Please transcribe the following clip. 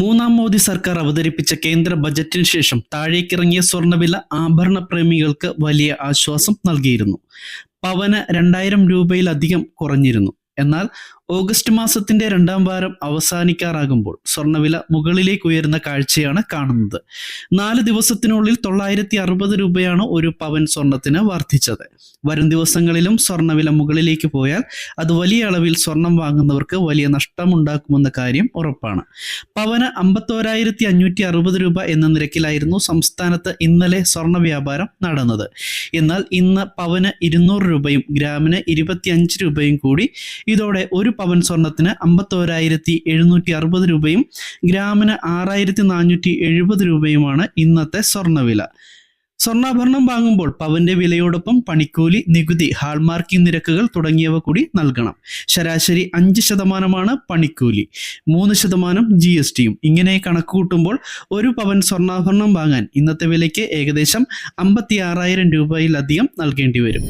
മൂന്നാം മോദി സർക്കാർ അവതരിപ്പിച്ച കേന്ദ്ര ബജറ്റിന് ശേഷം താഴേക്കിറങ്ങിയ സ്വർണവില ആഭരണ പ്രേമികൾക്ക് വലിയ ആശ്വാസം നൽകിയിരുന്നു. പവന് രണ്ടായിരം രൂപയിലധികം കുറഞ്ഞിരുന്നു. എന്നാൽ ഓഗസ്റ്റ് മാസത്തിന്റെ രണ്ടാം വാരം അവസാനിക്കാറാകുമ്പോൾ സ്വർണവില മുകളിലേക്ക് ഉയരുന്ന കാഴ്ചയാണ് കാണുന്നത്. നാല് ദിവസത്തിനുള്ളിൽ തൊള്ളായിരത്തി അറുപത് രൂപയാണ് ഒരു പവൻ സ്വർണത്തിന് വർദ്ധിച്ചത്. വരും ദിവസങ്ങളിലും സ്വർണവില മുകളിലേക്ക് പോയാൽ അത് വലിയ അളവിൽ സ്വർണം വാങ്ങുന്നവർക്ക് വലിയ നഷ്ടമുണ്ടാക്കുമെന്ന കാര്യം ഉറപ്പാണ്. പവന് അമ്പത്തോരായിരത്തി അഞ്ഞൂറ്റി അറുപത് രൂപ എന്ന നിരക്കിലായിരുന്നു സംസ്ഥാനത്ത് ഇന്നലെ സ്വർണ വ്യാപാരം നടന്നത്. എന്നാൽ ഇന്ന് പവന് ഇരുന്നൂറ് രൂപയും ഗ്രാമിന് ഇരുപത്തിയഞ്ച് രൂപയും കൂടി ഇതോടെ ഒരു പവൻ സ്വർണത്തിന് അമ്പത്തോരായിരത്തി എഴുന്നൂറ്റി അറുപത് രൂപയും ഗ്രാമിന് ആറായിരത്തി നാനൂറ്റി എഴുപത് രൂപയുമാണ് ഇന്നത്തെ സ്വർണവില സ്വർണാഭരണം വാങ്ങുമ്പോൾ പവന്റെ വിലയോടൊപ്പം പണിക്കൂലി നികുതി ഹാൾമാർക്കിംഗ് നിരക്കുകൾ തുടങ്ങിയവ കൂടി നൽകണം. ശരാശരി അഞ്ച് ശതമാനമാണ് പണിക്കൂലി മൂന്ന് ശതമാനം ജി എസ് ടിയും. ഇങ്ങനെ കണക്ക് കൂട്ടുമ്പോൾ ഒരു പവൻ സ്വർണാഭരണം വാങ്ങാൻ ഇന്നത്തെ വിലയ്ക്ക് ഏകദേശം അമ്പത്തി ആറായിരം രൂപയിലധികം നൽകേണ്ടി വരും.